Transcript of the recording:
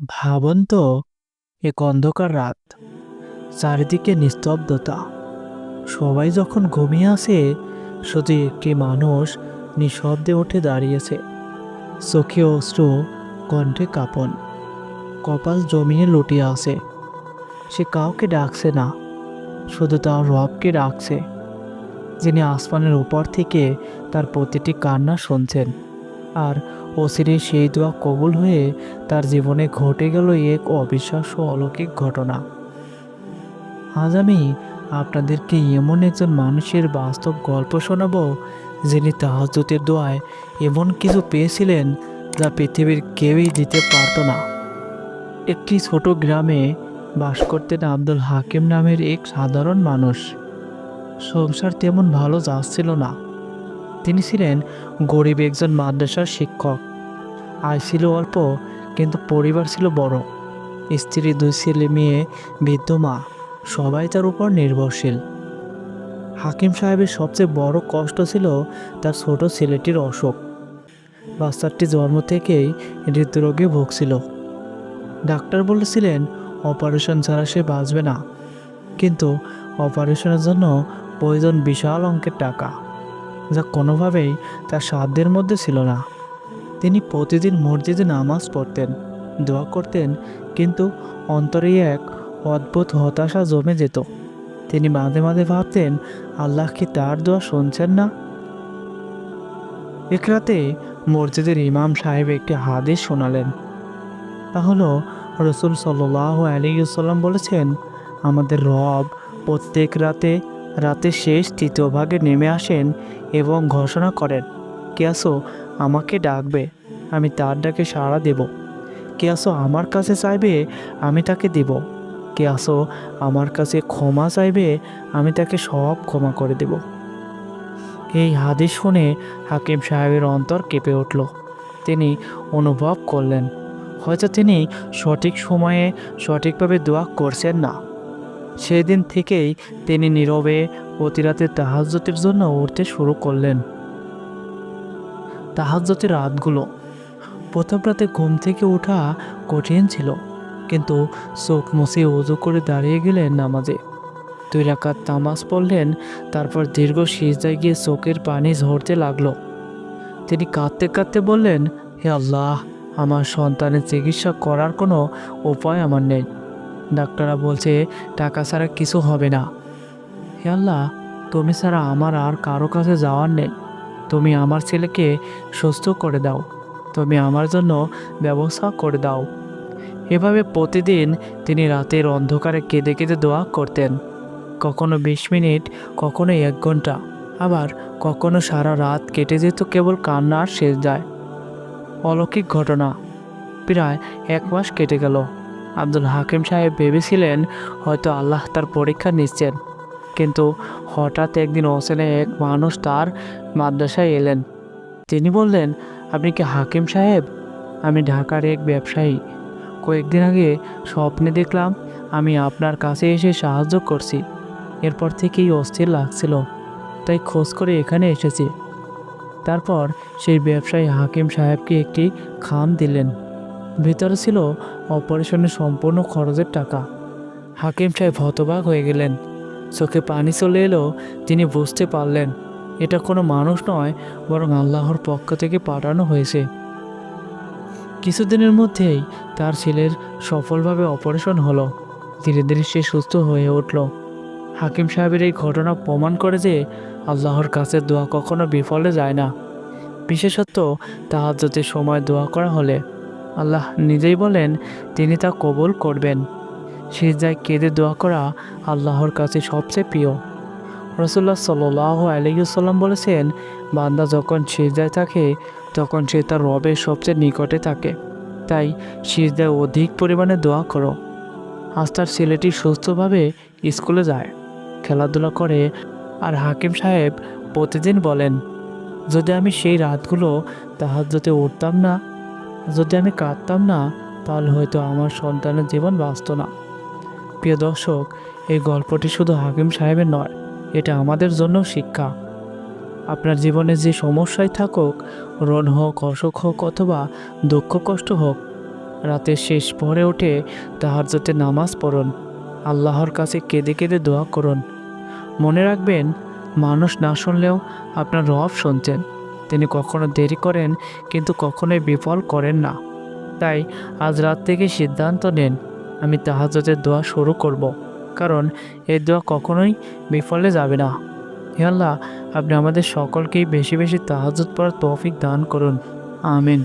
ভাবুন তো, এক অন্ধকার রাত, চারিদিকে নিস্তব্ধতা। সবাই যখন ঘুমিয়ে আসে, শুধু একটি মানুষ নিঃশব্দে উঠে দাঁড়িয়েছে। চোখে অশ্রু, কণ্ঠে কাঁপন। কপাল জমিয়ে লুটিয়ে আসে সে কাউকে ডাকছে না, শুধু তার রবকে ডাকছে। যিনি আসমানের উপর থেকে তার প্রতিটি কান্না শুনছেন। আর অচিরে সেই দোয়া কবুল হয়ে তার জীবনে ঘটে গেল এক অবিশ্বাস্য অলৌকিক ঘটনা। আজ আমি আপনাদেরকে এমন একজন মানুষের বাস্তব গল্প শোনাব যিনি তাহাজুতের দোয়ায় এমন কিছু পেয়েছিলেন যা পৃথিবীর কেউই দিতে পারতো না। একটি ছোট গ্রামে বাস করতেন আব্দুল হাকিম নামের এক সাধারণ মানুষ। সংসার তেমন ভালো যাচ্ছিল না। তিনি ছিলেন গরিব একজন মাদ্রাসার শিক্ষক। আয় ছিল অল্প, কিন্তু পরিবার ছিল বড়। স্ত্রী, দুই ছেলে মেয়ে, বৃদ্ধ মা, সবাই তার উপর নির্ভরশীল। হাকিম সাহেবের সবচেয়ে বড় কষ্ট ছিল তার ছোট ছেলেটির অসুখ। বাচ্চাটি জন্ম থেকেই হৃদরোগে ভুগছিল। ডাক্তার বলেছিলেন, অপারেশন ছাড়া সে বাঁচবে না। কিন্তু অপারেশনের জন্য প্রয়োজন বিশাল অঙ্কের টাকা। যা কোনোভাবেই তার সাধ্যের মধ্যে ছিল না। তিনি প্রতিদিন মসজিদে নামাজ পড়তেন, দোয়া করতেন, কিন্তু অন্তরে এক অদ্ভুত হতাশা জমে যেত। তিনি মাঝে মাঝে ভাবতেন, আল্লাহ কি তার দোয়া শুনছেন না? এক রাতে মসজিদের ইমাম সাহেব একটি হাদিস শোনালেন। তা হলো, রসুল সাল্লাহ আলিয়াল্লাম বলেছেন, আমাদের রব প্রত্যেক রাতে রাতের শেষ তৃতীয় ভাগে নেমে আসেন এবং ঘোষণা করেন কে আসো আমাকে ডাকবে, আমি তার ডাকে সাড়া দেব। কে আসো আমার কাছে চাইবে, আমি তাকে দেব। কে আসো আমার কাছে ক্ষমা চাইবে, আমি তাকে সব ক্ষমা করে দেব। এই হাদিস শুনে হাকিম সাহেবের অন্তর কেঁপে উঠল। তিনি অনুভব করলেন, হয়তো তিনি সঠিক সময়ে সঠিকভাবে দোয়া করছেন না। সেই দিন থেকেই তিনি নীরবে প্রতিরাতে তাহাজ্যতের জন্য উঠতে শুরু করলেন। তাহাজ্যতের রাতগুলো প্রথম রাতে ঘুম থেকে ওঠা কঠিন ছিল, কিন্তু চোখ মুছে উজু করে দাঁড়িয়ে গেলেন নামাজে। দুই রাকাত তামাজ পড়লেন, তারপর দীর্ঘ সিজদায় গিয়ে চোখের পানি ঝরতে লাগল। তিনি কাঁদতে কাঁদতে বললেন, হে আল্লাহ, আমার সন্তানের চিকিৎসা করার কোনো উপায় আমার নেই। ডাক্তাররা বলছে, টাকা ছাড়া কিছু হবে না। হে আল্লাহ, তুমি ছাড়া আমার আর কারও কাছে যাওয়ার নেই। তুমি আমার ছেলেকে সুস্থ করে দাও। তুমি আমার জন্য ব্যবস্থা করে দাও। এভাবে প্রতিদিন তিনি রাতের অন্ধকারে কেঁদে কেঁদে দোয়া করতেন। কখনো বিশ মিনিট, কখনো এক ঘণ্টা। আবার কখনো সারা রাত কেটে যেত কেবল কান্নার শেষ যায়। অলৌকিক ঘটনা। প্রায় এক মাস কেটে গেল। আব্দুল হাকিম সাহেব ভেবেছিলেন হয়তো আল্লাহ তার পরীক্ষা নিচ্ছেন। কিন্তু হঠাৎ একদিন অচেনা এক মানুষ তার মাদ্রাসায় এলেন। তিনি বললেন, আপনি কি হাকিম সাহেব? আমি ঢাকার এক ব্যবসায়ী। কয়েকদিন আগে স্বপ্নে দেখলাম আমি আপনার কাছে এসে সাহায্য করছি। এরপর থেকেই অস্থির লাগছিল। তাই খোঁজ করে এখানে এসেছি। তারপর সেই ব্যবসায়ী হাকিম সাহেবকে একটি খাম দিলেন। ভিতরে ছিল অপারেশনের সম্পূর্ণ খরচের টাকা। হাকিম সাহেব হতবাক হয়ে গেলেন। চোখে পানি চলে এলো, তিনি বুঝতে পারলেন, এটা কোনো মানুষ নয়, বরং আল্লাহর পক্ষ থেকে পাঠানো হয়েছে। কিছুদিনের মধ্যেই তার ছেলের সফলভাবে অপারেশন হলো। ধীরে ধীরে সে সুস্থ হয়ে উঠল। হাকিম সাহেবের এই ঘটনা প্রমাণ করে যে আল্লাহর কাছে দোয়া কখনো বিফলে যায় না। বিশেষত যদি সময় দোয়া করা হলে। আল্লাহ নিজেই বলেন, তিনি তা কবুল করবেন। সিজদায় কেঁদে দোয়া করা আল্লাহর কাছে সবচেয়ে প্রিয়। রসুল্লাহ সাল্লাহ আলহিউসাল্লাম বলেছেন, বান্দা যখন সিজদায় থাকে, তখন সে তার রবের সবচেয়ে নিকটে থাকে। তাই সিজদায় অধিক পরিমাণে দোয়া করো। আজ তার ছেলেটি সুস্থভাবে স্কুলে যায়, খেলাধুলা করে, আর হাকিম সাহেব প্রতিদিন বলেন, যদি আমি সেই রাতগুলো তাহাজ্যতে উঠতাম না যদি আমি কাঁদতাম না, তাহলে হয়তো আমার সন্তানের জীবন বাঁচত না। প্রিয় দর্শক, এই গল্পটি শুধু হাকিম সাহেবের নয়, এটা আমাদের জন্য শিক্ষা। আপনার জীবনে যে সমস্যায় থাকুক, রণ হোক, অসুখ হোক অথবা দুঃখ, কষ্ট হোক রাতের শেষ পরে উঠে তাহাজ্জতে নামাজ পড়ুন। আল্লাহর কাছে কেঁদে কেঁদে দোয়া করুন। মনে রাখবেন, মানুষ না শুনলেও আপনার রব শুনছেন তিনি কখনো দেরি করেন, কিন্তু কখনোই বিফল করেন না। তাই আজ রাত থেকে সিদ্ধান্ত নেন, আমি তাহাজতের দোয়া শুরু করব। কারণ এই দোয়া কখনোই বিফলে যাবে না। আল্লাহ, আপনি আমাদের সকলকেই বেশি বেশি তাহাজত পড়ার তৌফিক দান করুন। আমিন।